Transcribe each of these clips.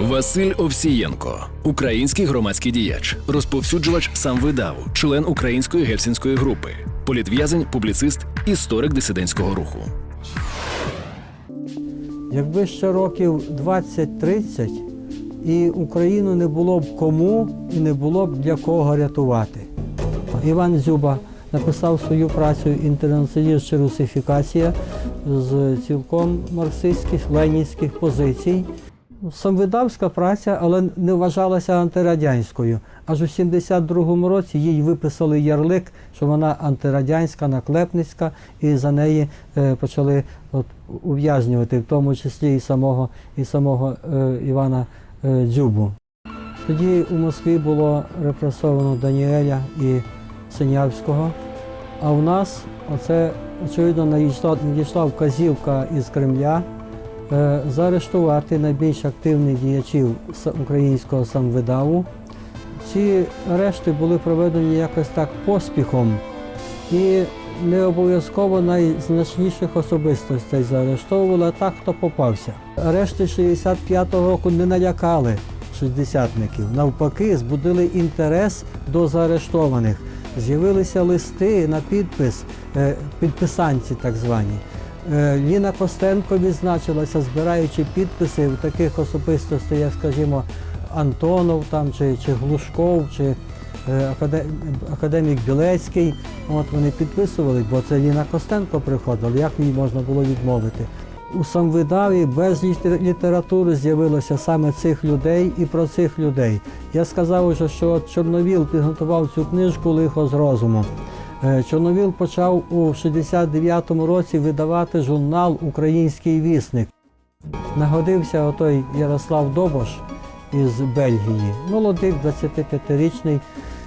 Василь Овсієнко, український громадський діяч, розповсюджувач самвидаву, член української гельсінської групи, політв'язень, публіцист, історик дисидентського руху. Якби ще років 20-30 і Україну не було б кому і не було б для кого рятувати. Іван Дзюба написав свою працю «Інтернаціоналізм чи русифікація з цілком марксистських ленінських позицій. Самвидавська праця, але не вважалася антирадянською. Аж у 72-му році їй виписали ярлик, що вона антирадянська, наклепницька, і за неї е, почали от, ув'язнювати, в тому числі і самого, і самого е, Івана е, Дзюбу. Тоді у Москві було репресовано Даніеля і Синявського, а у нас оце, очевидно, надійшла, вказівка із Кремля заарештувати найбільш активних діячів українського самвидаву. Ці арешти були проведені якось так поспіхом і не обов'язково найзначніших особистостей заарештовували, а так, хто попався. Арешти 65-го року не налякали шістдесятників. Навпаки, збудили інтерес до заарештованих. З'явилися листи на підпис, е, підписанці так звані. Е, Ліна Костенко відзначилася, збираючи підписи у таких особистостей, як, скажімо, Антонов там, чи, чи Глушков, чи е, академік Білецький. От вони підписували, бо це Ліна Костенко приходила, як їй можна було відмовити. У самвидаві без літератури з'явилося саме цих людей і про цих людей. Я сказав уже, що Чорновіл підготував цю книжку Лихо з розуму. Е, Чорновіл почав у 69-му році видавати журнал Український вісник. Нагодився отой Ярослав Добош із Бельгії, молодий, 25-річний.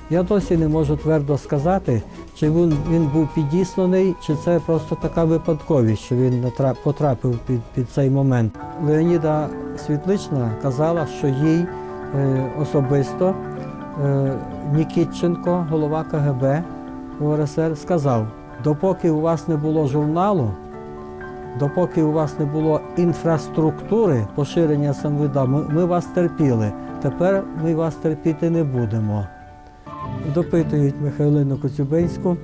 Я досі не можу твердо сказати, чи він, він був підісланий, чи це просто така випадковість, що він потрапив під, під цей момент. Леоніда Світлична казала, що їй е, особисто е, Нікітченко, голова КГБ УРСР, сказав, допоки у вас не було журналу, допоки у вас не було інфраструктури поширення самвида, ми, ми вас терпіли. Тепер ми вас терпіти не будемо. Допитують Михайлину Коцюбинську.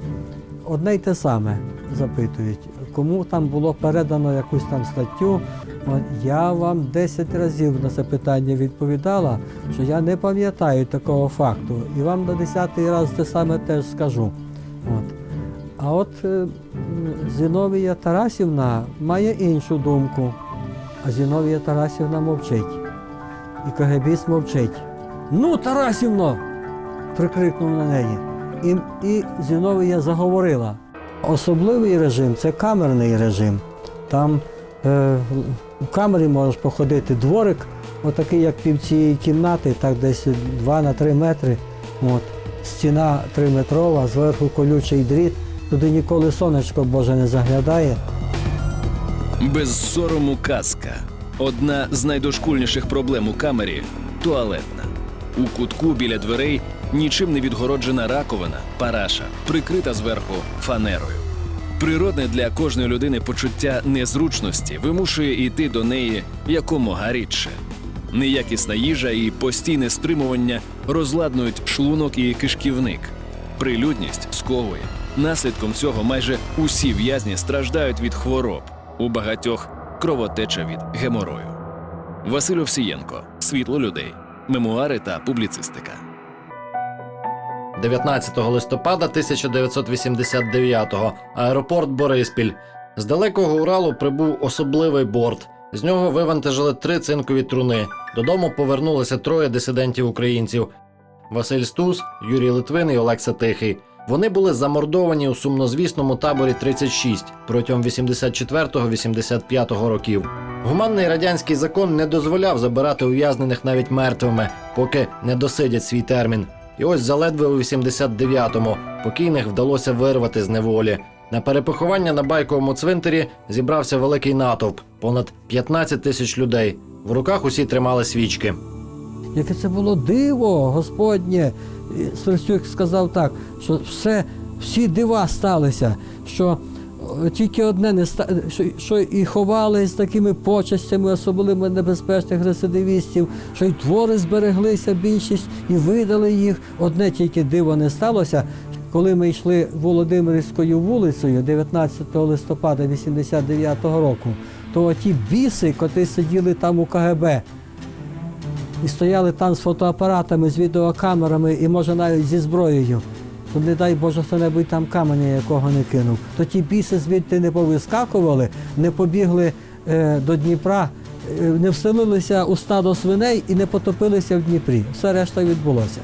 Одне й те саме запитують, кому там було передано якусь там статтю. Я вам 10 разів на це питання відповідала, що я не пам'ятаю такого факту, і вам на 10-й раз те саме теж скажу. От. А от е, Зіновія Тарасівна має іншу думку, а Зіновія Тарасівна мовчить. І КГБіст мовчить. Ну, Тарасівно! прикрикнув на неї. І, і Зіновія заговорила. Особливий режим це камерний режим. Там е, в камері можеш походити дворик, отакий, як пів цієї кімнати, так десь 2 на 3 метри. От. Стіна 3 метрова, зверху колючий дріт, туди ніколи сонечко Боже не заглядає. Без сорому казка. Одна з найдошкульніших проблем у камері туалетна. У кутку біля дверей нічим не відгороджена раковина, параша, прикрита зверху фанерою. Природне для кожної людини почуття незручності вимушує йти до неї якомога рідше. Неякісна їжа і постійне стримування розладнують шлунок і кишківник. Прилюдність сковує. Наслідком цього майже усі в'язні страждають від хвороб. У багатьох кровотеча від геморою. Василь Овсієнко Світло людей. Мемуари та публіцистика. 19 листопада 1989-го аеропорт Бориспіль. З далекого Уралу прибув особливий борт. З нього вивантажили три цинкові труни. Додому повернулися троє дисидентів українців: Василь Стус, Юрій Литвин і Олекса Тихий. Вони були замордовані у сумнозвісному таборі 36 протягом 84-85 років. Гуманний радянський закон не дозволяв забирати ув'язнених навіть мертвими, поки не досидять свій термін. І ось заледве у 89-му покійних вдалося вирвати з неволі. На перепоховання на байковому цвинтарі зібрався великий натовп понад 15 тисяч людей. В руках усі тримали свічки. Яке це було диво, Господнє. Сверстюк сказав так, що все, всі дива сталися, що Е, Тільки одне не ста... що, що і ховали з такими почестями, особливо небезпечних рецидивістів, що й твори збереглися більшість і видали їх. Одне тільки диво не сталося. Коли ми йшли Володимирською вулицею 19 листопада 89-го року, то ті біси, котрі сиділи там у КГБ, і стояли там з фотоапаратами, з відеокамерами і може навіть зі зброєю. То не дай Боже, хто-небудь там каменя якого не кинув. То ті біси звідти не повискакували, не побігли е, до Дніпра, е, не вселилися у стадо свиней і не потопилися в Дніпрі. Все решта відбулося.